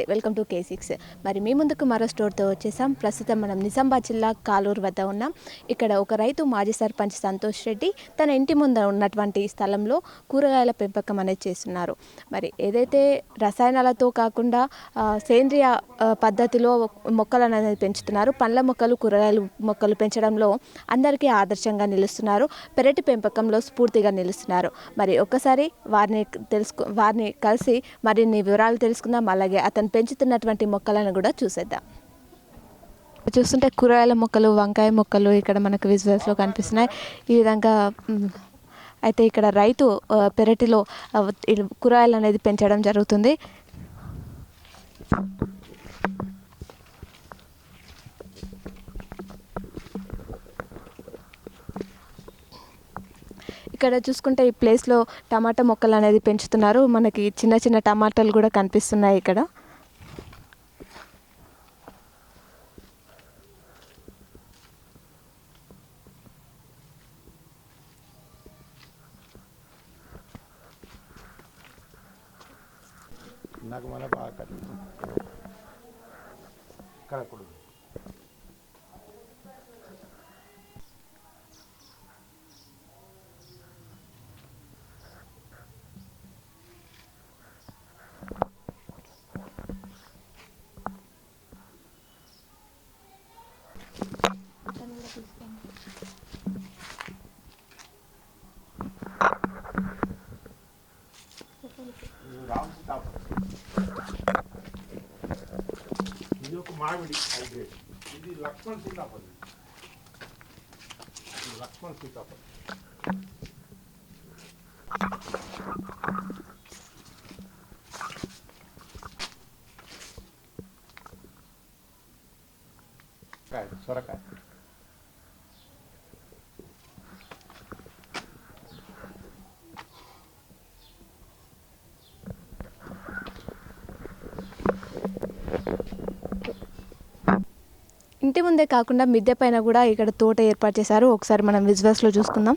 నమస్తే welcome to K six మరి మీ ముందుకు మరో స్టోర్తో వచ్చేసాం. ప్రస్తుతం మనం నిజామాబాద్ జిల్లా కాలూరు వద్ద ఉన్నాం. ఇక్కడ ఒక రైతు మాజీ సర్పంచ్ సంతోష్ రెడ్డి తన ఇంటి ముందు ఉన్నటువంటి స్థలంలో కూరగాయల పెంపకం అనేది చేస్తున్నారు. మరి ఏదైతే రసాయనాలతో కాకుండా సేంద్రియ పద్ధతిలో మొక్కలను అనేది పెంచుతున్నారు పండ్ల మొక్కలు కూరగాయలు మొక్కలు పెంచడంలో అందరికీ ఆదర్శంగా నిలుస్తున్నారు పెరటి పెంపకంలో స్ఫూర్తిగా నిలుస్తున్నారు. మరి ఒక్కసారి వారిని తెలుసుకు వారిని కలిసి మరిన్ని వివరాలు తెలుసుకుందాం. అలాగే అతను పెంచుతున్నటువంటి మొక్కలను కూడా చూసేద్దాం. చూస్తుంటే కూరగాయల మొక్కలు వంకాయ మొక్కలు ఇక్కడ మనకు విజువల్స్లో కనిపిస్తున్నాయి. ఈ విధంగా అయితే ఇక్కడ రైతు పెరటిలో కూరగాయలు అనేది పెంచడం జరుగుతుంది. ఇక్కడ చూసుకుంటే ఈ ప్లేస్లో టమాటా మొక్కలు అనేది పెంచుతున్నారు. మనకి చిన్న చిన్న టమాటాలు కూడా కనిపిస్తున్నాయి ఇక్కడ నాకు మన బాగా కనిపిస్తుంది కడకూడదు ఇది రామ్ సీతాఫలం ఇది ఒక మామిడి ఇది లక్ష్మణ్ సీతాఫలం. లక్ష్మణ్ సీతాఫలం. ఇంటి ముందే కాకుండా మిద్దె పైన కూడా ఇక్కడ తోట ఏర్పాటు చేశారు. ఒకసారి మనం విజువల్స్లో చూసుకుందాం.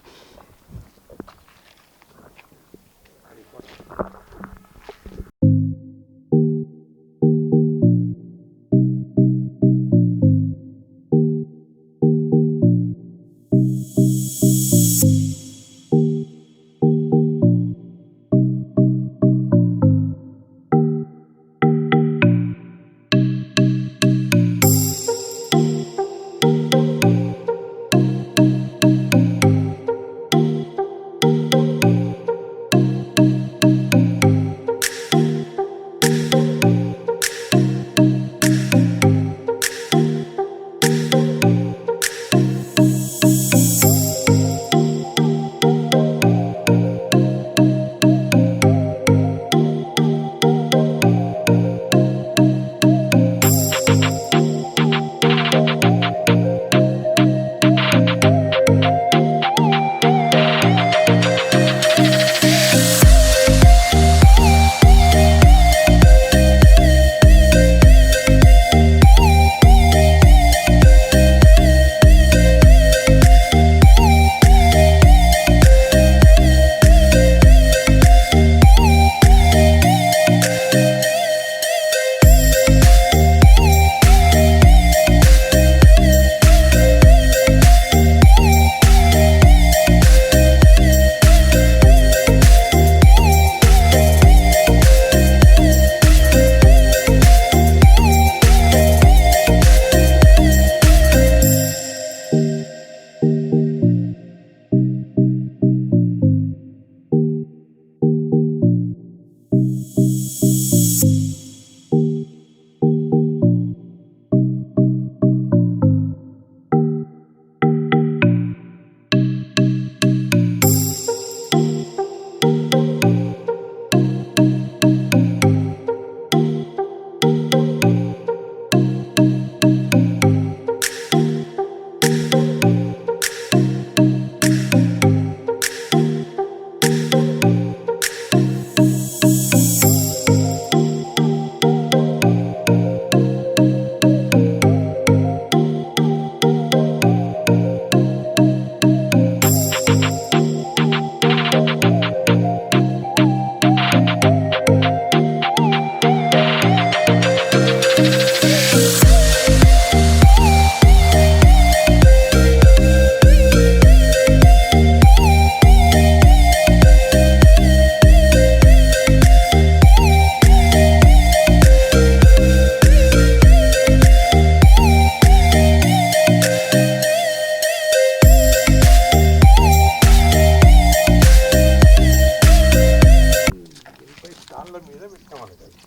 మీద పెట్టుకోవాలి కదా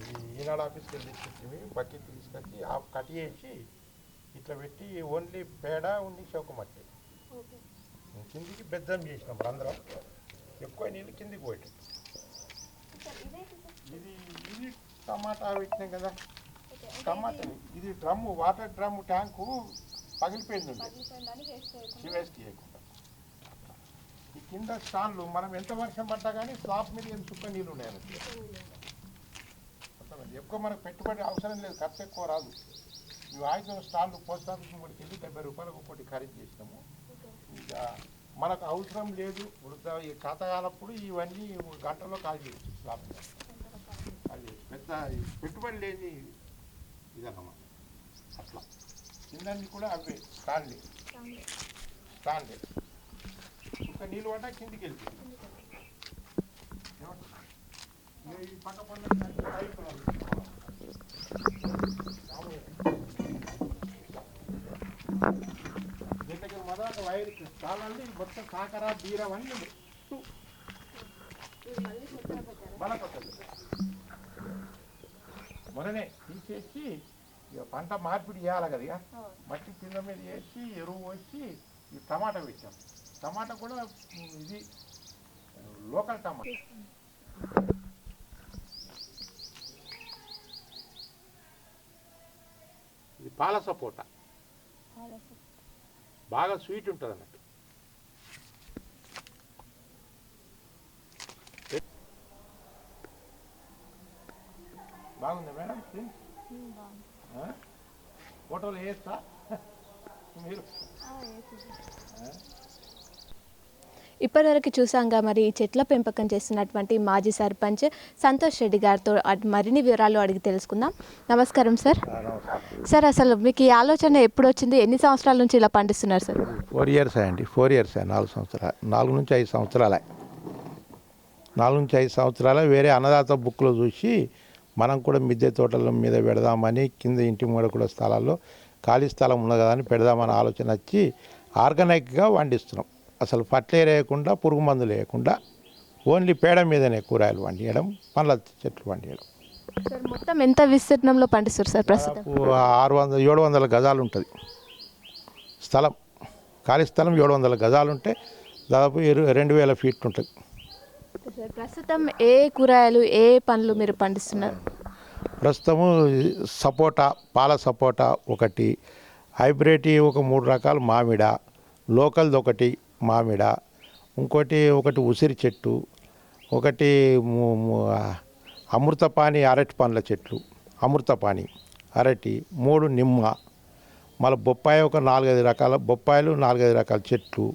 ఇది ఈనాడు ఆఫీస్కి వెళ్ళి తీసుకొచ్చి బకెట్ తీసుకొచ్చి కట్ చేసి ఇట్లా పెట్టి ఓన్లీ పేడ ఉండి చౌక మట్టి. కిందికి బెద్దం చేసినాం అందరం. ఎక్కువ నీళ్ళు కిందికి పోయేటట్టు. ఇది ఇది టమాటా పెట్టినాం కదా. టమాటా ఇది డ్రమ్ము వాటర్ డ్రమ్ము ట్యాంకు పగిలిపోయింది. చివేస్ట్ చేయకుండా. కింద స్టాన్లు మనం ఎంత వర్షం పడ్డా కానీ స్లాబ్ మీద ఏం చుక్క నీళ్ళు ఉన్నాయి అన్నట్టు. అర్థమైంది? ఎక్కువ మనకు పెట్టుబడి అవసరం లేదు ఖర్చు ఎక్కువ రాదు ఈ ఆయుధం స్టాన్లు పోస్ట్ ఆఫీస్ మూడు కింద డెబ్బై రూపాయలకు ఒకటి ఖరీదు చేసినాము ఇక మనకు అవసరం లేదు వృద్ధ ఈ కాతగాలప్పుడు ఇవన్నీ గంటలో కాల్ చేయొచ్చు స్లాబ్ మీద. చేయొచ్చు. పెద్ద పెట్టుబడి లేని ఇదన్నమాట అట్లా కిందన్ని కూడా అవే స్టాండ్లే స్టాండ్లే ఇంకా నీళ్ళు పడ్డా కిందికి ఈ పక్క అవి. దీంట్లోకి మొదట వైర్ చాలండి మొత్తం కాకర బీరం అన్నీ కొత్తది. మొన్ననే తీసేసి ఇక పంట మార్పిడి చేయాలి కదా మట్టి కింద మీద వేసి ఎరువు వచ్చి ఈ టమాటా పెట్టాం. టమాటా కూడా ఇది లోకల్ టమాటా. ఇది పాల సపోటా. బాగా స్వీట్ ఉంటుంది అన్నట్టు. బాగుంది మేడం? ఫోటోలు వేస్తా మీరు? ఆ? ఇప్పటివరకు చూసాంగా మరి ఈ చెట్ల పెంపకం చేస్తున్నటువంటి మాజీ సర్పంచ్ సంతోష్ రెడ్డి గారితో మరిన్ని వివరాలు అడిగి తెలుసుకుందాం. నమస్కారం సార్. సార్ అసలు మీకు ఈ ఆలోచన ఎప్పుడు వచ్చింది ఎన్ని సంవత్సరాల నుంచి ఇలా పండిస్తున్నారు సార్? ఫోర్ ఇయర్స్ అండి. ఫోర్ ఇయర్స్ నాలుగు సంవత్సరాలు. నాలుగు నుంచి ఐదు సంవత్సరాలే. నాలుగు నుంచి ఐదు సంవత్సరాలే వేరే అన్నదాత బుక్లో చూసి మనం కూడా మిద్దె తోటల మీద పెడదామని కింద ఇంటి మూడ కూడా స్థలాల్లో ఖాళీ స్థలం ఉంది కదా అని పెడదామని ఆలోచన వచ్చి ఆర్గానిక్గా వండిస్తున్నాం. అసలు ఫర్టిలైజర్ వేయకుండా పురుగు మందులు వేయకుండా ఓన్లీ పేడ మీదనే కూరగాయలు వండియడం పండ్ల చెట్లు వండియడం సార్ మొత్తం ఎంత విస్తీర్ణంలో పండిస్తారు సార్ ప్రస్తుతం? ఆరు వందల ఏడు వందల గజాలు ఉంటుంది. స్థలం ఖాళీ స్థలం ఏడు వందల గజాలు ఉంటే దాదాపు రెండు వేల ఫీట్ ఉంటుంది. ప్రస్తుతం ఏ కూరగాయలు ఏ పండ్లు మీరు పండిస్తున్నారు? ప్రస్తుతము సపోటా పాల సపోటా ఒకటి హైబ్రిడ్ ఒక మూడు రకాలు మామిడ లోకల్ది ఒకటి మామిడ ఇంకోటి ఒకటి ఉసిరి చెట్టు ఒకటి అమృతపాణి అరటి పండ్ల చెట్లు అమృతపాణి అరటి మూడు నిమ్మ మళ్ళీ బొప్పాయి ఒక నాలుగైదు రకాల బొప్పాయిలు నాలుగైదు రకాల చెట్లు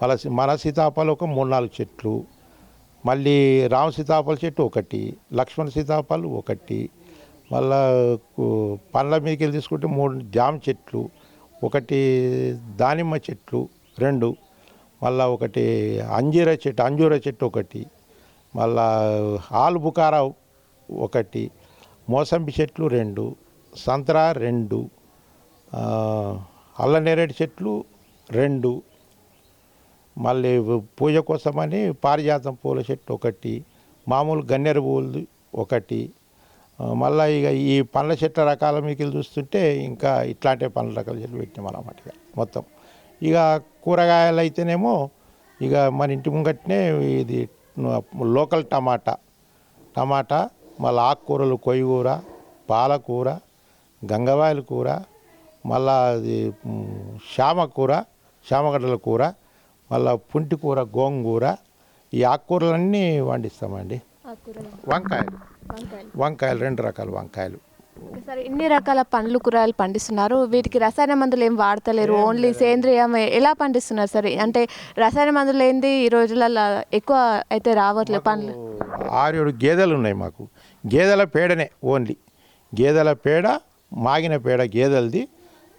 మళ్ళీ మన సీతాఫలం ఒక మూడు నాలుగు చెట్లు మళ్ళీ రామ సీతాఫల చెట్టు ఒకటి లక్ష్మణ సీతాఫలం ఒకటి మళ్ళా పండ్ల మీదకి వెళ్ళి తీసుకుంటే మూడు జామ చెట్లు ఒకటి దానిమ్మ చెట్లు రెండు మళ్ళా ఒకటి అంజీర చెట్టు అంజూర చెట్టు ఒకటి మళ్ళా ఆలుబుకారా ఒకటి మోసంబి చెట్లు రెండు సంతరా రెండు అల్లనేరేడు చెట్లు రెండు మళ్ళీ పూజ కోసమని పారిజాతం పూల చెట్టు ఒకటి మామూలు గన్నేరు పువ్వులు ఒకటి మళ్ళీ ఇక ఈ పండ్ల చెట్ల రకాల మీకు చూస్తుంటే ఇంకా ఇట్లాంటి పండ్ల రకాల చెట్లు పెట్టినాం అన్నమాట మొత్తం. ఇక కూరగాయలు అయితేనేమో ఇక మన ఇంటి ముంగట్నే ఇది లోకల్ టమాటా. టమాటా మళ్ళీ ఆకుకూరలు కొయ్యూర పాలకూర గంగవాయల కూర మళ్ళా అది మ్, శామ కూర శామగడ్డల కూర మళ్ళా పుంటి కూర గోంగూర ఈ ఆకుకూరలన్నీ వండిస్తామండి. వంకాయలు. వంకాయలు రెండు రకాల వంకాయలు. సరే ఇన్ని రకాల పండ్లు కూరగాయలు పండిస్తున్నారు. వీటికి రసాయన మందులు ఏం వాడతలేరు. ఓన్లీ సేంద్రియం ఎలా పండిస్తున్నారు సరే? అంటే రసాయన మందులు ఏంది? ఈ రోజులలో ఎక్కువ అయితే రావట్లేదు పండ్లు. ఆరు ఏడు గేదెలు ఉన్నాయి మాకు. గేదెల పేడనే ఓన్లీ గేదెల పేడ మాగిన పేడ గేదెలది.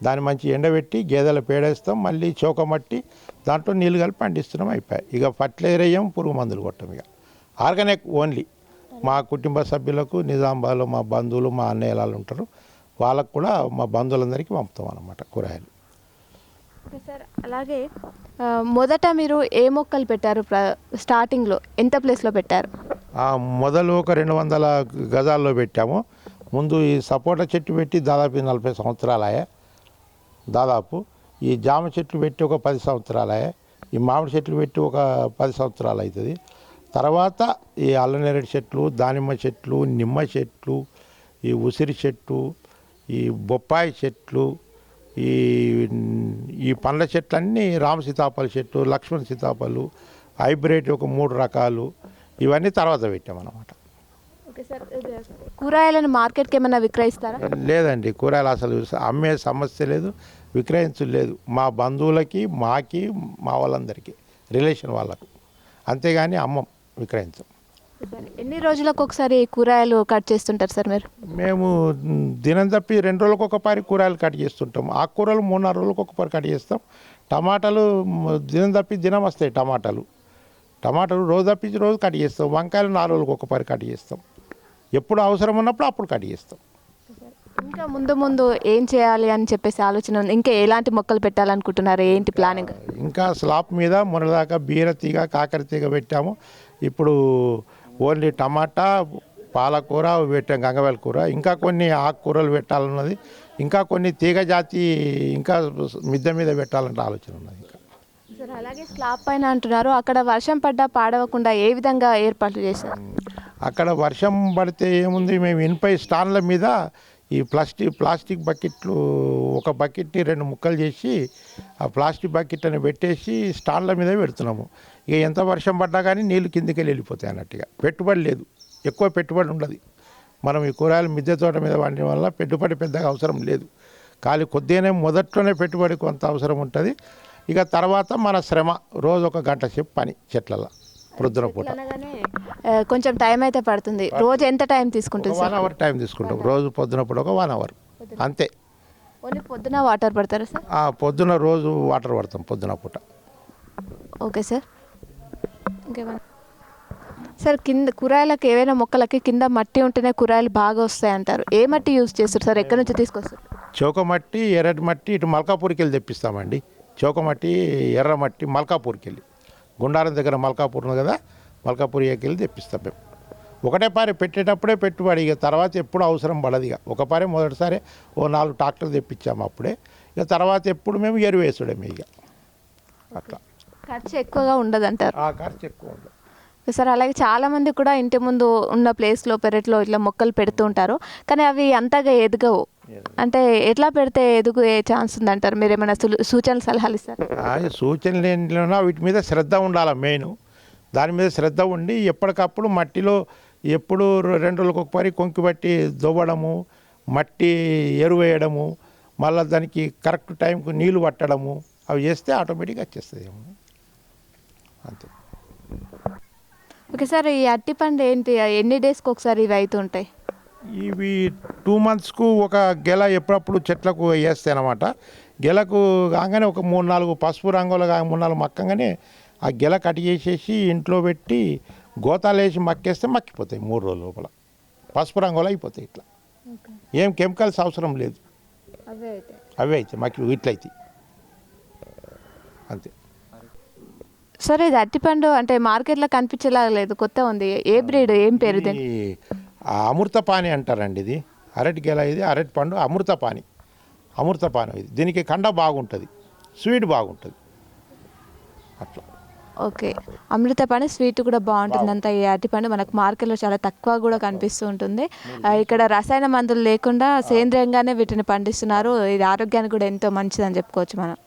దాన్ని మంచి ఎండబెట్టి గేదెల పేడ వేస్తాం. మళ్ళీ చౌకమట్టి దాంట్లో నీళ్ళు కలిపి పండిస్తున్నాం. అయిపోయాయి. ఇక ఫర్టిలైజర్ వేయం పురుగు మందులు కొట్టం ఇక. ఆర్గానిక్ ఓన్లీ మా కుటుంబ సభ్యులకు నిజామాబాద్లో మా బంధువులు మా అన్నయ్య వాళ్ళు ఉంటారు. వాళ్ళకు కూడా మా బంధువులందరికీ పంపుతాం అన్నమాట కూరగాయలు. Okay sir. అలాగే మొదట మీరు ఏ మొక్కలు పెట్టారు స్టార్టింగ్లో? ఎంత ప్లేస్లో పెట్టారు? మొదలు ఒక రెండు వందల గజాల్లో పెట్టాము. ముందు ఈ సపోటా చెట్టు పెట్టి దాదాపు నలభై సంవత్సరాలయ్యా. దాదాపు ఈ జామ చెట్లు పెట్టి ఒక పది సంవత్సరాలే ఈ మామిడి చెట్లు పెట్టి ఒక పది సంవత్సరాలు అవుతుంది. తర్వాత ఈ అల్లనేరేడు చెట్లు దానిమ్మ చెట్లు నిమ్మ చెట్లు ఈ ఉసిరి చెట్టు ఈ బొప్పాయి చెట్లు ఈ ఈ పండ్ల చెట్లన్నీ రామ సీతాఫల చెట్టు లక్ష్మణ సీతాఫలు హైబ్రిడ్ ఒక మూడు రకాలు. ఇవన్నీ తర్వాత పెట్టామన్నమాట ఓకే సార్ కూరగాయలను మార్కెట్కి ఏమైనా విక్రయిస్తారా? లేదండి కూరగాయలు అసలు అమ్మే సమస్య లేదు విక్రయించు లేదు మా బంధువులకి మాకి మా వాళ్ళందరికీ రిలేషన్ వాళ్ళకు. అంతేగాని అమ్మం. విక్రయించం. ఎన్ని రోజులకు ఒకసారి కూరగాయలు కట్ చేస్తుంటారు సార్ మీరు? మేము దినం తప్పి రెండు రోజులకు ఒక పారి కూరగాయలు కట్ చేస్తుంటాం. ఆకుకూరలు మూడు నాలుగు రోజులకు ఒక పారి కట్ చేస్తాం. టమాటాలు దినం తప్పి దినం వస్తాయి టమాటాలు. టమాటాలు రోజు తప్పించి రోజు కట్ చేస్తాం. వంకాయలు నాలుగు రోజులకు ఒక పారి కట్ చేస్తాం. ఎప్పుడు అవసరం ఉన్నప్పుడు అప్పుడు కట్ చేస్తాం. ఇంకా ముందు ముందు ఏం చేయాలి అని చెప్పేసి ఆలోచన ఉంది. ఇంకా ఎలాంటి మొక్కలు పెట్టాలనుకుంటున్నారు? ఏంటి ప్లానింగ్? ఇంకా స్లాబ్ మీద మొన్నదాకా బీర తీగ కాకర తీగ పెట్టాము. ఇప్పుడు ఓన్లీ టమాటా పాలకూర పెట్టాం గంగవేల కూర. ఇంకా కొన్ని ఆకుకూరలు పెట్టాలన్నది. ఇంకా కొన్ని తీగ జాతి ఇంకా మిద్దె మీద పెట్టాలంటే ఆలోచన ఉన్నది ఇంకా. సార్ అలాగే స్లాబ్ పైన అంటున్నారు. అక్కడ వర్షం పడ్డా పాడవకుండా ఏ విధంగా ఏర్పాట్లు చేశారు? అక్కడ వర్షం పడితే ఏముంది? మేము ఇనుపై స్టాండ్ల మీద ఈ ప్లాస్టిక్ ప్లాస్టిక్ బకెట్లు ఒక బకెట్ని రెండు ముక్కలు చేసి ఆ ప్లాస్టిక్ బకెట్ని పెట్టేసి స్టాండ్ల మీద పెడుతున్నాము. ఇక ఎంత వర్షం పడ్డా కానీ నీళ్ళు కిందికి వెళ్ళి వెళ్ళిపోతాయి అన్నట్టుగా. పెట్టుబడి లేదు. ఎక్కువ పెట్టుబడి ఉండదు. మనం ఈ కూరగాయలు మిద్దె తోట మీద పండడం వల్ల పెట్టుబడి పెద్దగా అవసరం లేదు. ఖాళీ కొద్దిగానే మొదట్లోనే పెట్టుబడి కొంత అవసరం ఉంటుంది. ఇక తర్వాత మన శ్రమ. రోజు ఒక గంట సేపు పని చెట్లలో ప్రొద్దున పూట. కొంచెం టైం అయితే పడుతుంది. రోజు ఎంత టైం తీసుకుంటుంది వన్ అవర్ టైం తీసుకుంటాం. రోజు పొద్దునప్పుడు ఒక వన్ అవర్. అంతే. పొద్దున వాటర్ పడతారా సార్? పొద్దున రోజు వాటర్ పడతాం పొద్దున పూట. Okay sir. ఇంకేమైనా సార్ కింద కూరగాయలకు ఏవైనా మొక్కలకి కింద మట్టి ఉంటేనే కూరగాయలు బాగా వస్తాయి అంటారు. ఏ మట్టి యూజ్ చేస్తారు సార్? ఎక్కడి నుంచి తీసుకొస్తారు? చౌక మట్టి ఎర్రటి మట్టి ఇటు మల్కాపూర్కి వెళ్ళి తెప్పిస్తామండి. చౌక మట్టి ఎర్ర మట్టి మల్కాపూర్కి వెళ్ళి. గుండారం దగ్గర మల్కాపూర్ ఉంది కదా మల్కాపూర్ వెళ్ళి తెప్పిస్తాం మేము. ఒకటే పారి పెట్టేటప్పుడే పెట్టుబడి ఇక తర్వాత ఎప్పుడు అవసరం పడదు ఇక. ఒక పారి మొదటిసారి ఓ నాలుగు ట్రాక్టర్లు తెప్పించాము అప్పుడే. ఇక తర్వాత ఎప్పుడు మేము ఎరువు ఇక. అట్లా. ఖర్చు ఎక్కువగా ఉండదు అంటారు ఆ ఖర్చు ఎక్కువ ఉండదు. సార్ అలాగే చాలా మంది కూడా ఇంటి ముందు ఉన్న ప్లేస్లో పెరట్లో ఇట్లా మొక్కలు పెడుతూ ఉంటారు. కానీ అవి అంతగా ఎదగవు. అంటే ఎట్లా పెడితే ఎదుగే ఛాన్స్ ఉందంటారు? మీరు ఏమైనా సూచనలు సలహాలు ఇస్తారు? సూచనలు వీటి మీద శ్రద్ధ ఉండాలి మెయిన్. దాని మీద శ్రద్ధ ఉండి ఎప్పటికప్పుడు మట్టిలో ఎప్పుడు రెండు రోజులకు ఒకసారి కొంకి పట్టి దువ్వడము మట్టి ఎరువు వేయడము మళ్ళీ దానికి కరెక్ట్ టైంకు నీళ్ళు పట్టడము అవి చేస్తే ఆటోమేటిక్గా వచ్చేస్తుంది ఏమో అంతే. ఓకే సార్ ఈ అట్టిపండు ఏంటి? ఎన్ని డేస్కి ఒకసారి ఇవి అవుతుంటాయి ఇవి టూ మంత్స్కు ఒక గెల ఎప్పుడప్పుడు చెట్లకు వేస్తాయి అన్నమాట. గెలకు కాగానే ఒక మూడు నాలుగు పసుపు రంగులు మూడు నాలుగు మక్కంగానే ఆ గెల కట్ చేసేసి ఇంట్లో పెట్టి గోతాలు వేసి మక్కేస్తే మక్కిపోతాయి మూడు రోజుల లోపల. పసుపు రంగులు అయిపోతాయి ఇట్లా. ఏం కెమికల్స్ అవసరం లేదు. అవే అయితే అవే అయితే మక్కి ఇట్లయితే అంతే. సార్ ఇది అట్టిపండు అంటే మార్కెట్లో కనిపించేలాగా లేదు కొత్త ఉంది. ఏ బ్రీడ్ ఏం పేరు ఇది అమృతపాని అంటారండి ఇది. అరటి గెల ఇది అరటి పండు అమృతపాని అమృతపాని ఇది. దీనికి కండ బాగుంటుంది స్వీట్ బాగుంటుంది. అట్లా. ఓకే. అమృతపాణి స్వీట్ కూడా బాగుంటుంది. అంత ఈ అరటిపండు మనకు మార్కెట్లో చాలా తక్కువ కూడా కనిపిస్తూ ఉంటుంది. ఆ, ఇక్కడ రసాయన మందులు లేకుండా సేంద్రియంగానే వీటిని పండిస్తున్నారు. ఇది ఆరోగ్యానికి కూడా ఎంతో మంచిదని చెప్పుకోవచ్చు మనం.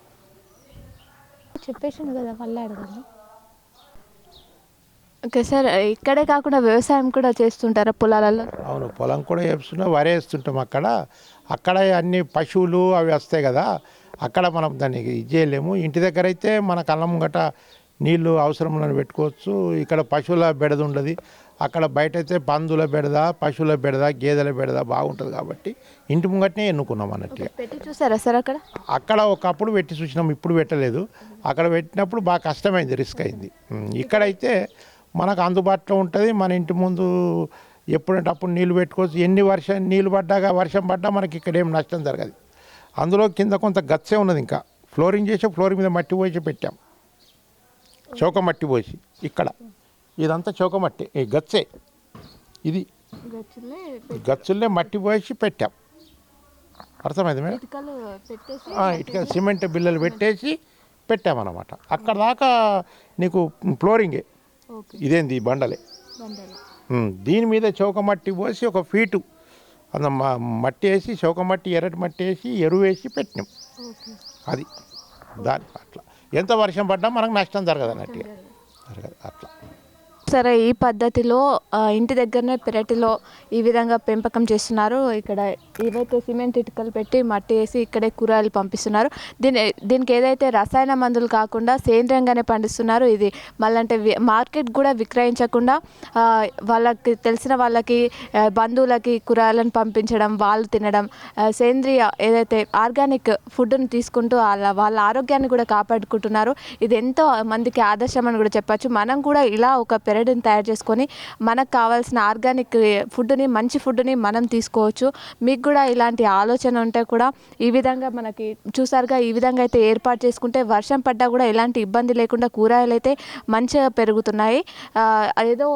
చెప్పేసాను కదా మళ్ళీ అడగండి ఓకే సార్ ఇక్కడే కాకుండా వ్యవసాయం కూడా చేస్తుంటారా పొలాలలో? అవును పొలం కూడా వేస్తున్నా వరి వేస్తుంటాం అక్కడ. అక్కడ అన్ని పశువులు అవి వస్తాయి కదా అక్కడ మనం దాన్ని ఇది చేయలేము. ఇంటి దగ్గర అయితే మన కళ్ళం గట నీళ్ళు అవసరం ఉన్నవి పెట్టుకోవచ్చు. ఇక్కడ పశువుల బెడద ఉండదు. అక్కడ బయట అయితే పందుల బెడద పశువుల బెడద గేదెల బెడద బాగుంటుంది కాబట్టి ఇంటి ముంగటనే ఎన్నుకున్నాం అన్నట్టుగా పెట్టి చూసారా సార్ అక్కడ? అక్కడ ఒకప్పుడు పెట్టి చూసినాం ఇప్పుడు పెట్టలేదు. అక్కడ పెట్టినప్పుడు బాగా కష్టమైంది రిస్క్ అయింది. ఇక్కడైతే మనకు అందుబాటులో ఉంటుంది. మన ఇంటి ముందు ఎప్పుడంటే అప్పుడు నీళ్ళు పెట్టుకోవచ్చు. ఎన్ని వర్షం నీళ్ళు పడ్డాక వర్షం పడ్డా మనకి ఇక్కడ ఏం నష్టం జరగదు. అందులో కింద కొంత గచ్చే ఉన్నది ఇంకా. ఫ్లోరింగ్ చేసి ఫ్లోరింగ్ మీద మట్టి పోసి పెట్టాం. చౌక మట్టి పోసి ఇక్కడ. ఇదంతా చౌక మట్టి ఈ గచ్చే. ఇది. గచ్చుల్లే మట్టి పోసి పెట్టాం. అర్థమైంది మేడం? ఇటుక సిమెంట్ బిల్లలు పెట్టేసి పెట్టామన్నమాట. అక్కడ దాకా నీకు ఫ్లోరింగే. ఇదేంది ఈ బండలే? దీని మీద చౌక మట్టి పోసి ఒక ఫీటు. అంత మట్టి వేసి చౌక మట్టి ఎర్రటి మట్టి వేసి ఎరువు వేసి పెట్టినాం. అది. దాని అట్లా ఎంత వర్షం పడ్డా మనకు నష్టం జరగదు. అన్నట్టుగా జరగదు. అట్లా. సరే ఈ పద్ధతిలో ఇంటి దగ్గరనే పెరటిలో ఈ విధంగా పెంపకం చేస్తున్నారు. ఇక్కడ ఏవైతే సిమెంట్ ఇటుకలు పెట్టి మట్టి వేసి ఇక్కడే కూరగాయలు పంపిస్తున్నారు. దీని దీనికి ఏదైతే రసాయన మందులు కాకుండా సేంద్రియంగానే పండిస్తున్నారు ఇది మళ్ళంటే మార్కెట్ కూడా విక్రయించకుండా వాళ్ళకి తెలిసిన వాళ్ళకి బంధువులకి కూరగాయలను పంపించడం వాళ్ళు తినడం సేంద్రియ ఏదైతే ఆర్గానిక్ ఫుడ్ను తీసుకుంటూ వాళ్ళ వాళ్ళ ఆరోగ్యాన్ని కూడా కాపాడుకుంటున్నారు. ఇది ఎంతో మందికి ఆదర్శం అని కూడా చెప్పచ్చు. మనం కూడా ఇలా ఒక పెరడుని తయారు చేసుకొని మనకు కావాల్సిన ఆర్గానిక్ ఫుడ్ని మంచి ఫుడ్ని మనం తీసుకోవచ్చు. మీకు కూడా ఇలాంటి ఆలోచన ఉంటే కూడా ఈ విధంగా మనకి చూసారుగా ఈ విధంగా అయితే ఏర్పాటు చేసుకుంటే వర్షం పడ్డా కూడా ఎలాంటి ఇబ్బంది లేకుండా కూరగాయలు అయితే మంచిగా పెరుగుతున్నాయి. ఏదో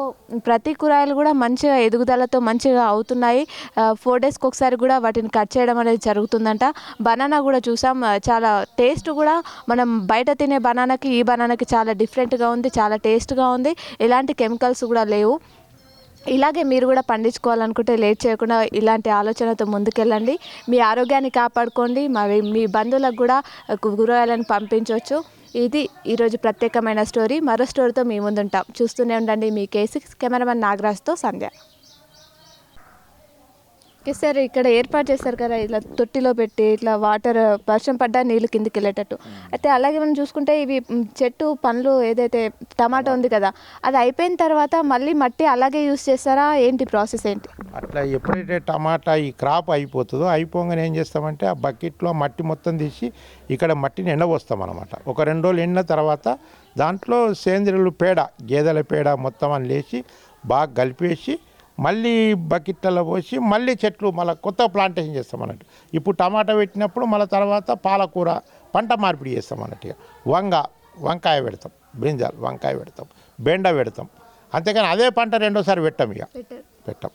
ప్రతి కూరగాయలు కూడా మంచిగా ఎదుగుదలతో మంచిగా అవుతున్నాయి. ఫోర్ డేస్కి ఒకసారి కూడా వాటిని కట్ చేయడం అనేది జరుగుతుందంట. బనానా కూడా చూసాం. చాలా టేస్ట్ కూడా మనం బయట తినే బనానాకి ఈ బనానాకి చాలా డిఫరెంట్గా ఉంది చాలా టేస్ట్గా ఉంది. ఎలాంటి కెమికల్స్ కూడా లేవు. ఇలాగే మీరు కూడా పండించుకోవాలనుకుంటే లేట్ చేయకుండా ఇలాంటి ఆలోచనతో ముందుకెళ్ళండి. మీ ఆరోగ్యాన్ని కాపాడుకోండి. మరి మీ బంధువులకు కూడా కూరగాయలను పంపించవచ్చు. ఇది ఈరోజు ప్రత్యేకమైన స్టోరీ. మరో స్టోరీతో మీ ముందుంటాం. చూస్తూనే ఉండండి మీ కేసీ కెమెరామెన్ నాగరాజ్తో సంధ్య. ఓకే సార్ ఇక్కడ ఏర్పాటు చేస్తారు కదా ఇట్లా తొట్టిలో పెట్టి ఇట్లా వాటర్ వర్షం పడ్డా నీళ్ళు కిందికి వెళ్ళేటట్టు. అయితే అలాగే మనం చూసుకుంటే ఇవి చెట్టు పండ్లు ఏదైతే టమాటా ఉంది కదా అది అయిపోయిన తర్వాత మళ్ళీ మట్టి అలాగే యూస్ చేస్తారా? ఏంటి ప్రాసెస్ ఏంటి? అట్లా ఎప్పుడైతే టమాటా ఈ క్రాప్ అయిపోతుందో అయిపోగానే ఏం చేస్తామంటే ఆ బకెట్లో మట్టి మొత్తం తీసి ఇక్కడ మట్టిని ఎండబోస్తాం అనమాట ఒక రెండు రోజులు ఎండిన తర్వాత దాంట్లో సేంద్రియులు పేడ గేదెల పేడ మొత్తం అని లేచి బాగా కలిపేసి మళ్ళీ బకెట్లలో పోసి మళ్ళీ చెట్లు మళ్ళీ కొత్త ప్లాంటేషన్ చేస్తాం అన్నట్టు ఇప్పుడు టమాటా పెట్టినప్పుడు మళ్ళీ తర్వాత పాలకూర పంట మార్పిడి చేస్తాం అన్నట్టుగా వంగ వంకాయ పెడతాం బ్రింజాల్ వంకాయ పెడతాం బెండ పెడతాం. అంతేకాని అదే పంట రెండోసారి పెట్టాం ఇక. పెట్టం.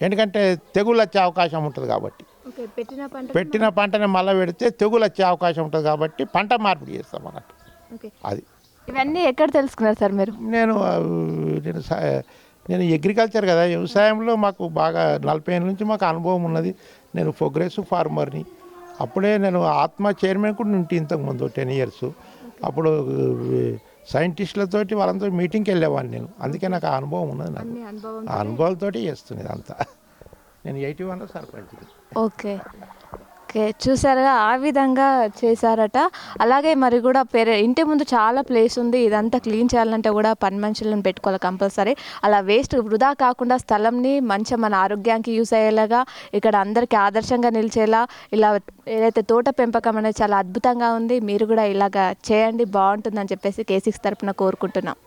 ఎందుకంటే తెగులు వచ్చే అవకాశం ఉంటుంది కాబట్టి. ఓకే పెట్టిన పంట పెట్టిన పంటని మళ్ళీ పెడితే తెగులు వచ్చే అవకాశం ఉంటుంది కాబట్టి పంట మార్పిడి చేస్తాం అన్నట్టు. ఓకే. అది. ఇవన్నీ ఎక్కడ తెలుసుకున్నారు సార్ మీరు? నేను నేను సా- నేను అగ్రికల్చర్ కదా వ్యవసాయంలో మాకు బాగా నలభై ఏళ్ళ నుంచి మాకు అనుభవం ఉన్నది. నేను ప్రోగ్రెసివ్ ఫార్మర్ని అప్పుడే నేను ఆత్మ చైర్మన్ కూడా ఉంటే ఇంతకుముందు టెన్ ఇయర్స్ అప్పుడు సైంటిస్టులతోటి వాళ్ళతో మీటింగ్కి వెళ్ళేవాడిని నేను. అందుకే నాకు ఆ అనుభవం ఉన్నది నాకు. అనుభవాలతోటి చేస్తున్నది అంతా. నేను ఎయిటీ వన్లో సర్పంచ్ ఓకే. ఓకే చూసారుగా ఆ విధంగా చేశారట. అలాగే మరి కూడా పేరే ఇంటి ముందు చాలా ప్లేస్ ఉంది ఇదంతా క్లీన్ చేయాలంటే కూడా పని మనుషులను పెట్టుకోవాలి కంపల్సరీ. అలా వేస్ట్ వృధా కాకుండా స్థలంని మంచిగా మన ఆరోగ్యానికి యూస్ అయ్యేలాగా ఇక్కడ అందరికీ ఆదర్శంగా నిలిచేలా ఇలా ఏదైతే తోట పెంపకం అనేది చాలా అద్భుతంగా ఉంది మీరు కూడా ఇలాగా చేయండి బాగుంటుందని చెప్పేసి కేసీక్స్ తరపున కోరుకుంటున్నాం.